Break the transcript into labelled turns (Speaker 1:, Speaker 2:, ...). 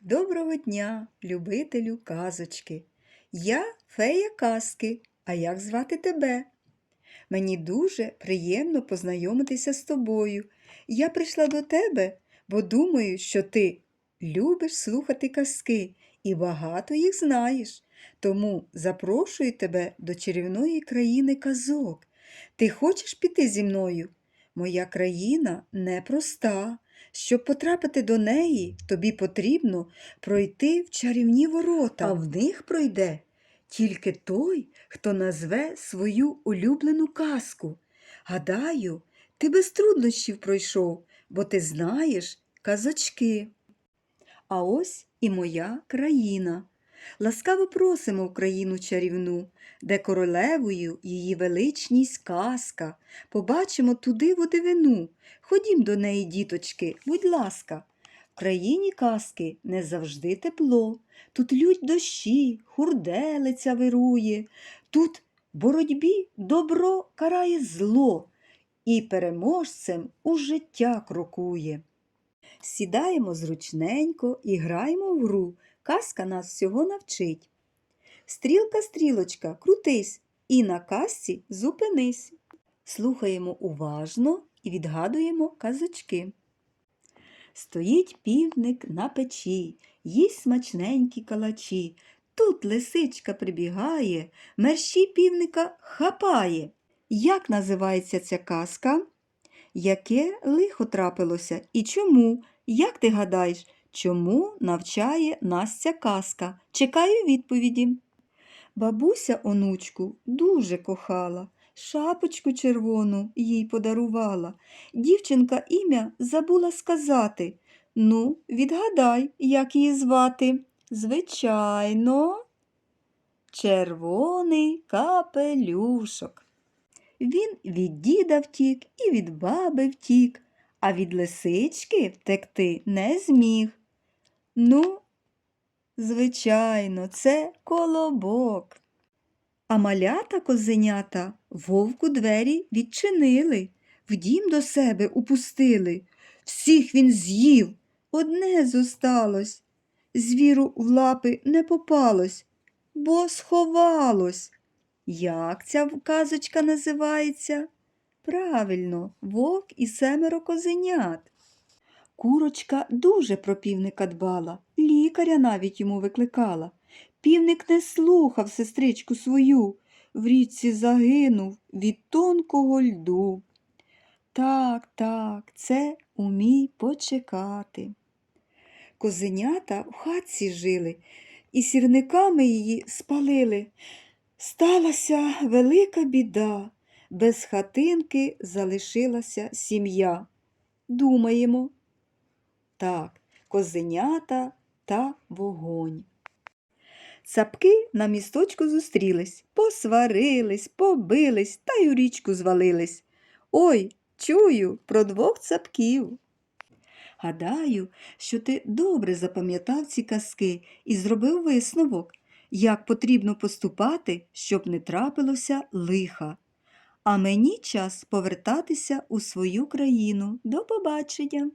Speaker 1: Доброго дня, любителю казочки. Я фея казки, а як звати тебе? Мені дуже приємно познайомитися з тобою. Я прийшла до тебе, бо думаю, що ти любиш слухати казки і багато їх знаєш. Тому запрошую тебе до чарівної країни казок. Ти хочеш піти зі мною? Моя країна непроста. Щоб потрапити до неї, тобі потрібно пройти в чарівні ворота, а в них пройде тільки той, хто назве свою улюблену казку. Гадаю, ти без труднощів пройшов, бо ти знаєш казочки. А ось і моя країна. Ласкаво просимо в країну чарівну, де королевою її величність казка. Побачимо туди водивину. Ходім до неї, діточки, будь ласка. В країні казки не завжди тепло. Тут лють дощі, хурделиця вирує. Тут боротьбі добро карає зло і переможцем у життя крокує. Сідаємо зручненько і граємо в гру. Казка нас всього навчить. Стрілка, стрілочка, крутись і на казці зупинись. Слухаємо уважно і відгадуємо казочки. Стоїть півник на печі, їсть смачненькі калачі. Тут лисичка прибігає, мерщій півника хапає. Як називається ця казка? Яке лихо трапилося і чому? Як ти гадаєш, чому навчає нас ця казка? Чекаю відповіді. Бабуся онучку дуже кохала, шапочку червону їй подарувала. Дівчинка ім'я забула сказати. Ну, відгадай, як її звати. Звичайно, червоний капелюшок. Він від діда втік і від баби втік, а від лисички втекти не зміг. Ну, звичайно, це колобок. А малята козенята вовку двері відчинили, в дім до себе упустили. Всіх він з'їв, одне зосталось. Звіру в лапи не попалось, бо сховалось. Як ця казочка називається? Правильно, вовк і семеро козенят. Курочка дуже про півника дбала, лікаря навіть йому викликала. Півник не слухав сестричку свою, в річці загинув від тонкого льду. Так, так, це умій почекати. Козенята в хатці жили і сірниками її спалили. Сталася велика біда, без хатинки залишилася сім'я. Думаємо. Так, козенята та вогонь. Цапки на місточку зустрілись, посварились, побились та й у річку звалились. Ой, чую про двох цапків. Гадаю, що ти добре запам'ятав ці казки і зробив висновок, як потрібно поступати, щоб не трапилося лиха. А мені час повертатися у свою країну. До побачення!